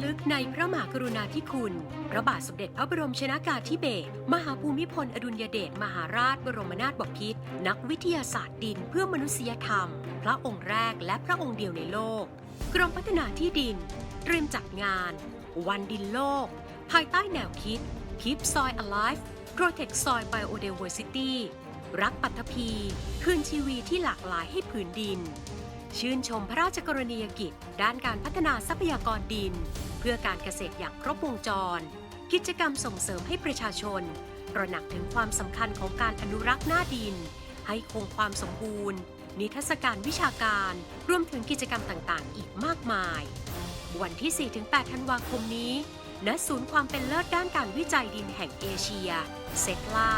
ำลึกในพระมหากรุณาธิคุณ พระบาทสมเด็จพระบรมชนากาธิเบศรมหาภูมิพลอดุลยเดชมหาราชบรมนาถบพิตรนักวิทยาศาสตร์ดินเพื่อมนุษยธรรม พระองค์แรกและพระองค์เดียวในโลก กรมพัฒนาที่ดิน เตรียมจัดงาน วันดินโลก ภายใต้แนวคิด Keep Soil Alive Protect Soil Biodiversity รักปัตภีคืนชีวีที่หลากหลายให้ผืนดินชื่นชมพระราชกรณียกิจ ด้านการพัฒนาทรัพยากรดิน เพื่อการเกษตรอย่างครบวงจร กิจกรรมส่งเสริมให้ประชาชนตระหนักถึงความสำคัญของการอนุรักษ์หน้าดิน ให้คงความสมบูรณ์ นิทรรศการวิชาการ รวมถึงกิจกรรมต่างๆ อีกมากมาย วันที่ 4-8 ธันวาคมนี้ ณ ศูนย์ความเป็นเลิศด้านการวิจัยดินแห่งเอเชีย เซตลา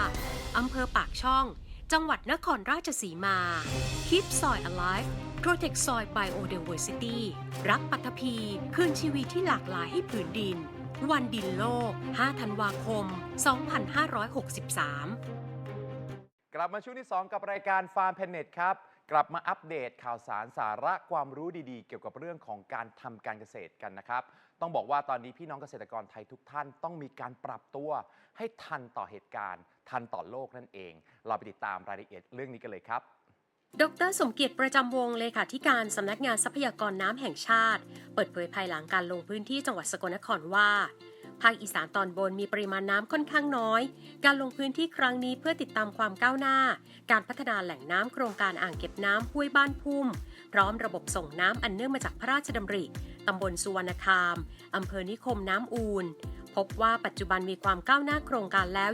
อำเภอปากช่อง จังหวัดนครราชสีมา Keep Soil Alive Protect Soil Biodiversity รักปัตภีคืนชีวิตที่หลากหลายให้ผืนดิน วันดินโลก 5 ธันวาคม 2563 กลับมาช่วงที่ 2 กับรายการฟาร์มเพนเน็ตครับ กลับมาอัปเดตข่าวสารสาระความรู้ดีๆ เกี่ยวกับเรื่องของการทำการเกษตรกันนะครับ ต้องบอกว่าตอนนี้พี่น้องเกษตรกรไทยทุกท่านต้องมีการปรับตัว ให้ทันต่อเหตุการณ์ ทันต่อโลกนั่นเอง เราไปติดตามรายละเอียดเรื่องนี้กันเลยครับดรสมเกียรติประจำวงเลขาธิการสำนักงานทรัพยากรน้ำแห่งชาติ เปิดเผยภายหลังการลงพื้นที่จังหวัดสกลนครว่า ภาคอีสานตอนบนมีปริมาณน้ำค่อนข้างน้อย การลงพื้นที่ครั้งนี้เพื่อติดตามความก้าวหน้า การพัฒนาแหล่งน้ำโครงการอ่างเก็บน้ำห้วยบ้านพุ่ม พร้อมระบบส่งน้ำอันเนื่องมาจากพระราชดำริ ตำบลสุวรรณคาม อำเภอนิคมน้ำอูนพบว่าปัจจุบันมีความก้าวหน้าโครงการแล้ว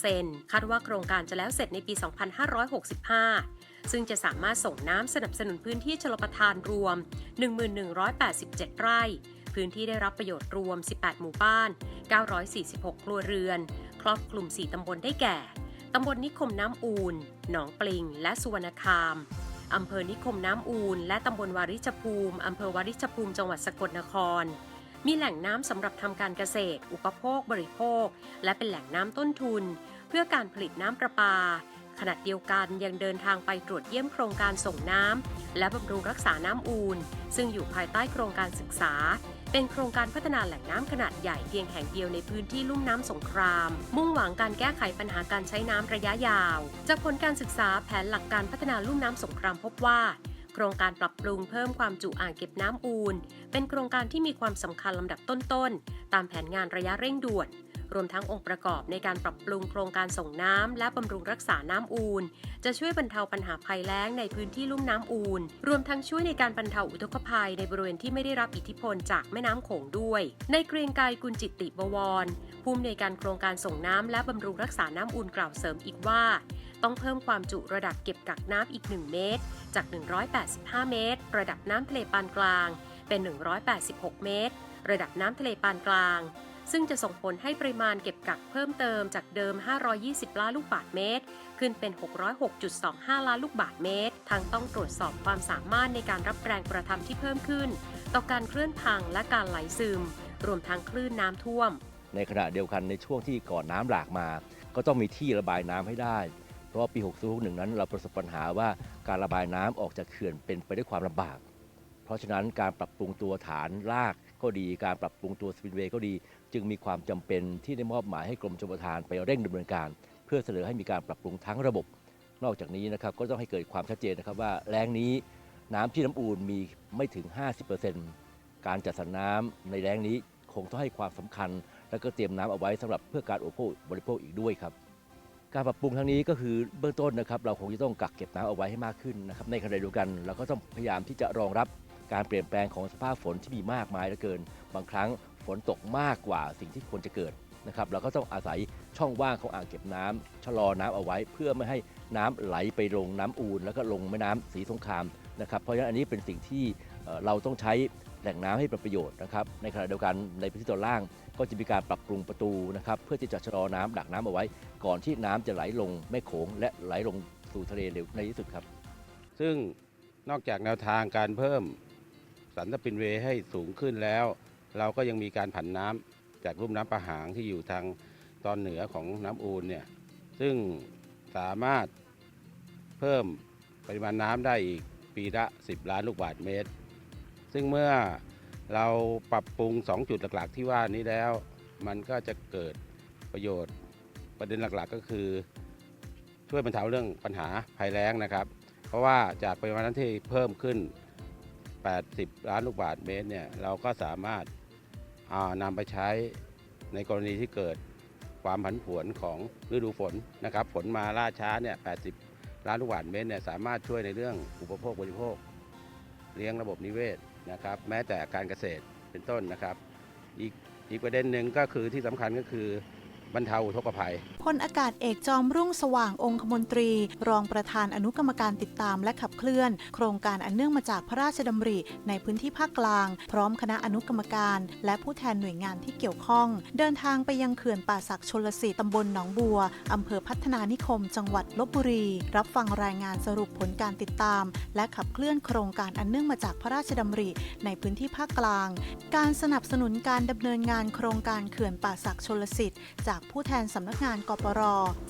20%คาดว่าโครงการจะแล้วเสร็จในปี 2565 ซึ่งจะสามารถส่งน้ำสนับสนุนพื้นที่ชลประทานรวม 1187 ไร่ พื้นที่ได้รับประโยชน์รวม 18 หมู่บ้าน 946 ครัวเรือน ครอบคลุม 4 ตำบลได้แก่ ตำบลนิคมน้ำอูน หนองปลิง และสุวรรณคาม อำเภอนิคมน้ำอูนและตำบลวาริชภูมิอำเภอวาริชภูมิจังหวัดสกลนคร มีแหล่งน้ำสำหรับทำการเกษตร อุปโภค บริโภค และเป็นแหล่งน้ำต้นทุน เพื่อการผลิตน้ำประปา ขณะเดียวกันยังเดินทางไปตรวจเยี่ยมโครงการส่งน้ำและบำรุงรักษาน้ำอูนซึ่งอยู่ภายใต้โครงการศึกษา เป็นโครงการพัฒนาแหล่งน้ำขนาดใหญ่เพียงแห่งเดียวในพื้นที่ลุ่มน้ำสงคราม มุ่งหวังการแก้ไขปัญหาการใช้น้ำระยะยาว จากผลการศึกษาแผนหลักการพัฒนาลุ่มน้ำสงครามพบว่าโครงการปรับปรุงเพิ่มความจุอ่างเก็บน้ำอูน เป็นโครงการที่มีความสำคัญลำดับต้นๆ ตามแผนงานระยะเร่งด่วน รวมทั้งองค์ประกอบในการปรับปรุงโครงการส่งน้ำและบำรุงรักษาน้ำอูน จะช่วยบรรเทาปัญหาภัยแล้งในพื้นที่ลุ่มน้ำอูน รวมทั้งช่วยในการบรรเทาอุทกภัยในบริเวณที่ไม่ได้รับอิทธิพลจากแม่น้ำโขงด้วย ในเกรียงไกรกุลจิตติบวรผู้อำนวยการโครงการส่งน้ำและบำรุงรักษาน้ำอูนกล่าวเสริมอีกว่า ต้องเพิ่มความจุระดับเก็บกักน้ำอีก 1 เมตร จาก 185 เมตร ระดับน้ำทะเลปานกลาง เป็น 186 เมตร ระดับน้ำทะเลปานกลาง ซึ่งจะส่งผลให้ปริมาณเก็บกักเพิ่มเติมจากเดิม 520 ล้านลูกบาศก์เมตร ขึ้นเป็น 606.25 ล้านลูกบาศก์เมตร ทางต้องตรวจสอบความสามารถในการรับแรงกระทำที่เพิ่มขึ้น ต่อการเคลื่อนพังและการไหลซึม รวมทั้งคลื่นน้ำท่วม ในขณะเดียวกันในช่วงที่ก่อนน้ำหลากมา ก็ต้องมีที่ระบายน้ำให้ได้เพราะปี6061นั้นเราประสบปัญหาว่าการระบายน้ำออกจากเขื่อนเป็นไปด้วยความลำบาก เพราะฉะนั้นการปรับปรุงตัวฐานราก ก็ดีการปรับปรุงตัวสปินเวย์ก็ดี จึงมีความจำเป็นที่ได้มอบหมายให้กรมชลประทานไปเร่งดำเนินการ เพื่อเสนอให้มีการปรับปรุงทั้งระบบ นอกจากนี้นะครับก็ต้องให้เกิดความชัดเจนนะครับว่าแรงนี้น้ำที่น้ำอูนมีไม่ถึง 50%การจัดสรรน้ำในแรงนี้คงต้องให้ความสำคัญ แล้วก็เตรียมน้ำเอาไว้สำหรับเพื่อการอุปโภคบริโภคอีกด้วยครับการปรับปรุงครั้งนี้ก็คือเบื้องต้นนะครับเราคงจะต้องกักเก็บน้ำเอาไว้ให้มากขึ้นนะครับในขณะเดียวกันเราก็ต้องพยายามที่จะรองรับ การเปลี่ยนแปลงของสภาพฝนที่มีมากมายเหลือเกิน บางครั้งฝนตกมากกว่าสิ่งที่ควรจะเกิดนะครับเราก็ต้องอาศัยช่องว่างของอ่างเก็บน้ำชะลอน้ำเอาไว้ เพื่อไม่ให้น้ำไหลไปลงน้ำอูนแล้วก็ลงแม่น้ำสีสงครามนะครับเพราะฉะนั้นอันนี้เป็นสิ่งที่เราต้องใช้แหล่งน้ำให้เป็นประโยชน์นะครับในขณะเดียวกันในพื้นที่ตอนล่าง ก็จะมีการปรับปรุงประตูนะครับเพื่อที่จะชะลอน้ำดักน้ำเอาไว้ ก่อนที่น้ำจะไหลลงแม่โขง และไหลลงสู่ทะเลเร็วในที่สุดครับ ซึ่งนอกจากแนวทางการเพิ่ม สันสปินเวให้สูงขึ้นแล้ว เราก็ยังมีการผันน้ำจากลุ่มน้ำประหางที่อยู่ทางตอนเหนือของน้ำอูนเนี่ยซึ่งสามารถเพิ่มปริมาณน้ำได้อีกปีละ 10 ล้านลูกบาศก์เมตร ซึ่งเมื่อเราปรับปรุง 2 จุดหลักๆ ที่ว่านี้แล้ว มันก็จะเกิดประโยชน์ประเด็นหลักๆ ก็คือ ช่วยบรรเทาเรื่องปัญหาภัยแล้งนะครับ เพราะว่าจากปริมาณน้ำที่เพิ่มขึ้น 80 ล้านลูกบาศก์เมตรเนี่ยเราก็สามารถานำไปใช้ในกรณีที่เกิดความผันผวนของฤดูฝนนะครับฝนมาล่าช้าเนี่ย 80 ล้านลูกบาศก์เมตรเนี่ยสามารถช่วยในเรื่องอุปโภคบริโภค เลี้ยงระบบนิเวศนะครับ แม้แต่การเกษตรเป็นต้นนะครับ อีกอีกประเด็นหนึ่งก็คือที่สำคัญก็คือ บรรเทาอุทกภัย พลอากาศเอกจอมรุ่งสว่างองคมนตรี รองประธานอนุกรรมการติดตามและขับเคลื่อน โครงการอันเนื่องมาจากพระราชดำริ ในพื้นที่ภาคกลาง พร้อมคณะอนุกรรมการ และผู้แทนหน่วยงานที่เกี่ยวข้อง เดินทางไปยังเขื่อนป่าศักชลสิทธิ์ตำบลหนองบัวอำเภอพัฒนานิคม จังหวัดลบบุรี รับฟังรายงานสรุปผลการติดตาม และขับเคลื่อนโครงการอันเนื่องมาจากพระราชดำริ ในพื้นที่ภาคกลาง การสนับสนุนการดำเนินงานโครงการเขื่อนป่าศักชลสิทธิ์จากจากผู้แทนสำนักงานกปร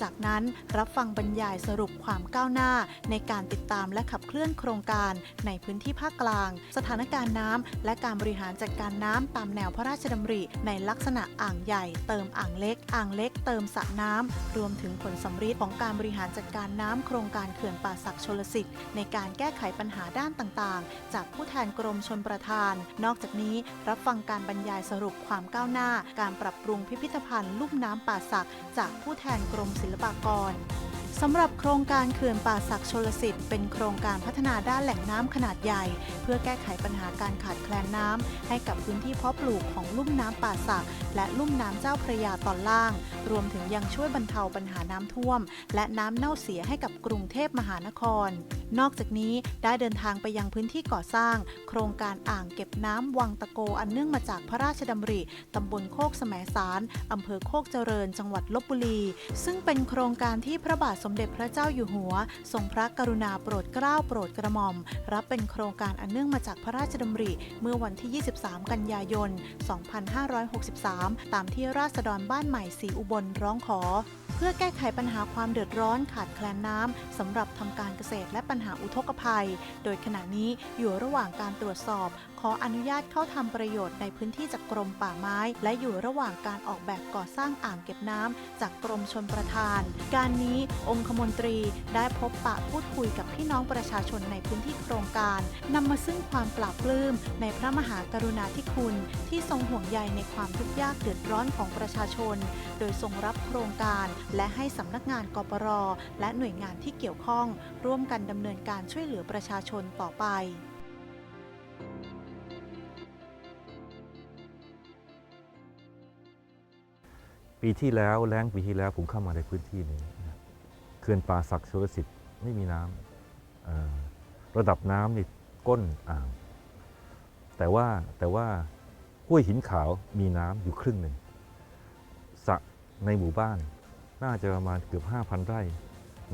จากนั้นรับฟังบรรยายสรุปความก้าวหน้า ในการติดตามและขับเคลื่อนโครงการในพื้นที่ภาคกลาง สถานการณ์น้ำและการบริหารจัดการน้ำตามแนวพระราชดำริ ในลักษณะอ่างใหญ่ เติมอ่างเล็ก อ่างเล็ก เติมสระน้ำรวมถึงผลสำฤทธิ์ของการบริหารจัดการน้ำโครงการเขื่อนป่าศักชลสิทธิ์ในการแก้ไขปัญหาด้านต่างๆ จากผู้แทนกรมชนประทาน นอกจากนี้รับฟังการบรรยายสรุปความก้าวหน้า การปรับปรุงพิพิธภัณฑ์ลุ่มน้ำป่าศักจากผู้แทนกรมศิลปากร สำหรับโครงการเขื่อนป่าศักชลสิทธิ์เป็นโครงการพัฒนาด้านแหล่งน้ำขนาดใหญ่ เพื่อแก้ไขปัญหาการขาดแคลนน้ำให้กับพื้นที่เพาะปลูกของลุ่มน้ำป่าศักและลุ่มน้ำเจ้าพระยาตอนล่าง รวมถึงยังช่วยบรรเทาปัญหาน้ำท่วม และน้ำเน่าเสียให้กับกรุงเทพมหานคร นอกจากนี้ได้เดินทางไปยังพื้นที่ก่อสร้าง โครงการอ่างเก็บน้ำวังตะโกอันเนื่องมาจากพระราชดำริตำบลโคกแสมสารอำเภอโคกเจริญ จังหวัดลบบุรี ซึ่งเป็นโครงการที่พระบาทสมเด็จพระเจ้าอยู่หัว ทรงพระกรุณาโปรดเกล้าโปรดกระหม่อม รับเป็นโครงการอันเนื่องมาจากพระราชดำริ เมื่อวันที่ 23 กันยายน 2563 ตามที่ราษฎรบ้านใหม่สีอุบลร้องขอ เพื่อแก้ไขปัญหาความเดือดร้อนขาดแคลนน้ำสำหรับทำการเกษตรและปัญหาอุทกภัย โดยขณะนี้อยู่ระหว่างการตรวจสอบ ขออนุญาตเข้าทำประโยชน์ในพื้นที่จากกรมป่าไม้ และอยู่ระหว่างการออกแบบก่อสร้างอ่างเก็บน้ำจากกรมชนประทาน การนี้องคมนตรีได้พบปะพูดคุยกับพี่น้องประชาชนในพื้นที่โครงการนำมาซึ่งความปราบปลื้มในพระมหากรุณาธิคุณ ที่ทรงห่วงใยในความทุกข์ยากเดือดร้อนของประชาชน โดยทรงรับโครงการ และให้สำนักงานกปรและหน่วยงานที่เกี่ยวข้อง ร่วมกันดำเนินการช่วยเหลือประชาชนต่อไป ปีที่แล้วแล้งปีที่แล้วผมเข้ามาในพื้นที่นี้เขื่อนป่าศักดิ์ชลสิทธิ์ไม่มีน้ำระดับน้ำนี่ก้นอ่าง แต่ว่าแต่ว่าห้วยหินขาวมีน้ำอยู่ครึ่งหนึ่งสระในหมู่บ้าน น่าจะประมาณเกือบ 5,000 ไร่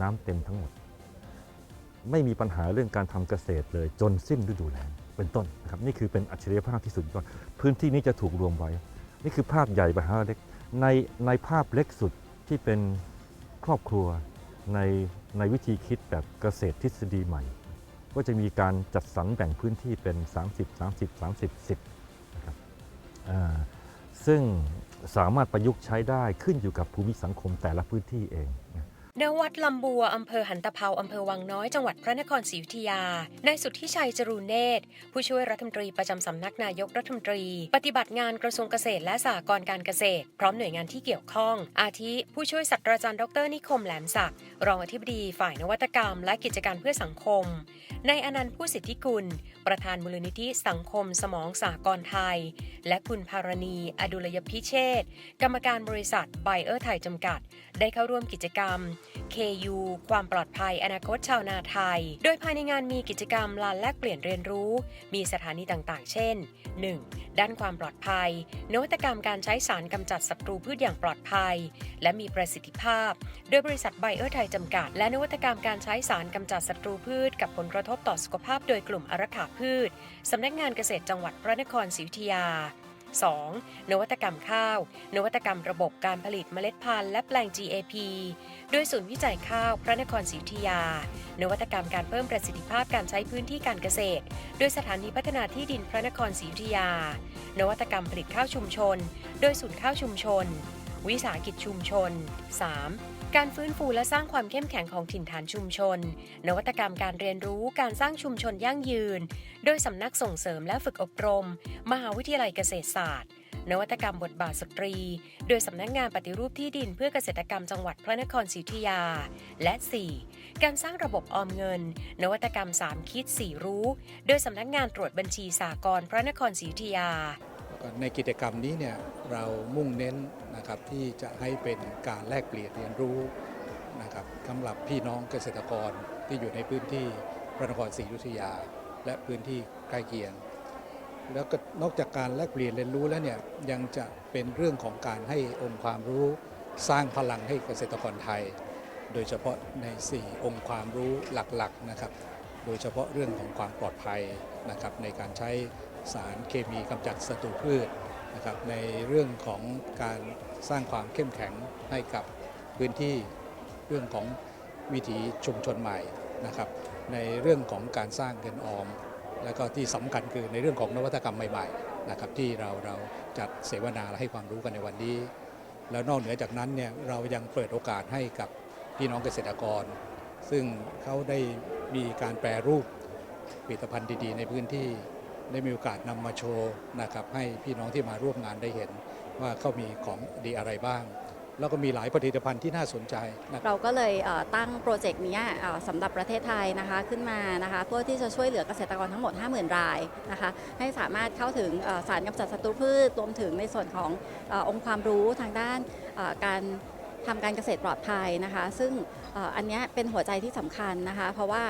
น้ำเต็มทั้งหมด ไม่มีปัญหาเรื่องการทำเกษตรเลยจนสิ้นฤดูแล้งเป็นต้นนะครับนี่คือเป็นอัจฉริยภาพที่สุดยอดพื้นที่นี้จะถูกรวมไว้ นี่คือภาพใหญ่ไปหาเล็ก ในในภาพเล็กสุดที่เป็นครอบครัวในในวิธีคิดแบบเกษตรทฤษฎีใหม่ ก็จะมีการจัดสรรแบ่งพื้นที่เป็น 30 30 30 10นะครับซึ่งสามารถประยุกต์ใช้ได้ขึ้นอยู่กับภูมิสังคมแต่ละพื้นที่เองนะ ณวัดลำบัวอำเภอหันตะเภาอำเภอวังน้อยจังหวัดพระนครศรีอยุธยานายสุทธิชัยจรูเนตร ผู้ช่วยรัฐมนตรีประจำสำนักนายกรัฐมนตรี ปฏิบัติงานกระทรวงเกษตรและสหกรณ์การเกษตร พร้อมหน่วยงานที่เกี่ยวข้อง อาทิ ผู้ช่วยศาสตราจารย์ดรนิคมแหลมศักดิ์รองอธิบดีฝ่ายนวัตกรรม และกิจการเพื่อสังคมนายอนันต์ผู้สิทธิกุล ประธานมูลนิธิสังคม สมองสากลไทย และคุณภารณี อดุลยพิเชษฐ์กรรมการบริษัทไบเออร์ไทยจำกัด ได้เข้าร่วมกิจกรรม KU ความปลอดภัยอนาคตชาวนาไทย โดยภายในงานมีกิจกรรมลานแลกเปลี่ยนเรียนรู้ มีสถานีต่างๆ เช่น 1. ด้านความปลอดภัย นวัตกรรมการใช้สารกำจัดศัตรูพืชอย่างปลอดภัย และมีประสิทธิภาพ โดยบริษัทไบเออร์ไทยจำกัด และนวัตกรรมการใช้สารกำจัดศัตรูพืช กับผลกระทบต่อสุขภาพโดยกลุ่มอารักขาพืชสำนักงานเกษตรจังหวัดพระนครศรีอยุธยา 2. นวัตกรรมข้าว นวัตกรรมระบบการผลิตเมล็ดพันธุ์และแปลง GAP โดยศูนย์วิจัยข้าวพระนครศรีอยุธยา นวัตกรรมการเพิ่มประสิทธิภาพการใช้พื้นที่การเกษตร โดยสถานีพัฒนาที่ดินพระนครศรีอยุธยา นวัตกรรมผลิตข้าวชุมชน โดยศูนย์ข้าวชุมชน วิสาหกิจชุมชน 3. การฟื้นฟูและสร้างความเข้มแข็งของถิ่นฐานชุมชน นวัตกรรมการเรียนรู้การสร้างชุมชนยั่งยืน โดยสำนักส่งเสริมและฝึกอบรม มหาวิทยาลัยเกษตรศาสตร์ นวัตกรรมบทบาทสตรี โดยสำนักงานปฏิรูปที่ดินเพื่อเกษตรกรรมจังหวัดพระนครศรีอยุธยา และ 4. การสร้างระบบออมเงิน นวัตกรรม 3 คิด 4 รู้ โดยสำนักงานตรวจบัญชีสากลพระนครศรีอยุธยา ในกิจกรรมนี้เนี่ยเรามุ่งเน้นนะครับที่จะให้เป็นการแลกเปลี่ยนเรียนรู้นะครับสำหรับพี่น้องเกษตรกรที่อยู่ในพื้นที่พระนครศรีอยุธยา และพื้นที่ใกล้เคียง แล้วก็นอกจากการแลกเปลี่ยนเรียนรู้แล้วเนี่ยยังจะเป็นเรื่องของการให้องค์ความรู้สร้างพลังให้เกษตรกรไทย โดยเฉพาะใน 4 องค์ความรู้หลักๆนะครับ โดยเฉพาะเรื่องของความปลอดภัยนะครับในการใช้ สารเคมีกำจัดศัตรูพืชนะครับในเรื่องของการสร้างความเข้มแข็งให้กับพื้นที่เรื่องของวิถีชุมชนใหม่นะครับในเรื่องของการสร้างเงินออม แล้วก็ที่สำคัญคือในเรื่องของนวัตกรรมใหม่ๆนะครับที่เราเราจัดเสวนาและให้ความรู้กันในวันนี้ แล้วนอกเหนือจากนั้นเนี่ยเรายังเปิดโอกาสให้กับพี่น้องเกษตรกร ซึ่งเขาได้มีการแปรรูปผลิตภัณฑ์ดีๆ ในพื้นที่ ได้มีโอกาสนำมาโชว์นะครับให้พี่น้องที่มาร่วมงานได้เห็นว่าเขามีของดีอะไรบ้าง แล้วก็มีหลายผลิตภัณฑ์ที่น่าสนใจนะรเราก็เลยตั้งโปรเจกต์นี้สำหรับประเทศไทยนะคะขึ้นมานะคะเพื่อที่จะช่วยเหลือเกษตรกรทั้งหมด 50,000 รายนะคะให้สามารถเข้าถึงสารกำจัดศัตรูพืชรวมถึงในส่วนขององค์ความรู้ทางด้านการ ทำการเกษตรปลอดภัยนะคะ ซึ่งอันนี้เป็นหัวใจที่สำคัญนะคะ เพราะว่า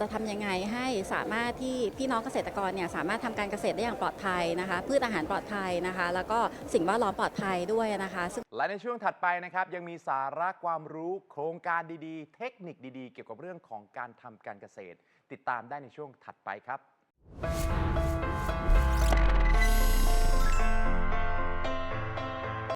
จะทำยังไงให้สามารถที่พี่น้องเกษตรกรเนี่ยสามารถทำการเกษตรได้อย่างปลอดภัยนะคะ พืชอาหารปลอดภัยนะคะ แล้วก็สิ่งแวดล้อมปลอดภัยด้วยนะคะและในช่วงถัดไปนะครับยังมีสาระความรู้โครงการดีๆ เทคนิคดีๆ เกี่ยวกับเรื่องของการทำการเกษตร ติดตามได้ในช่วงถัดไปครับ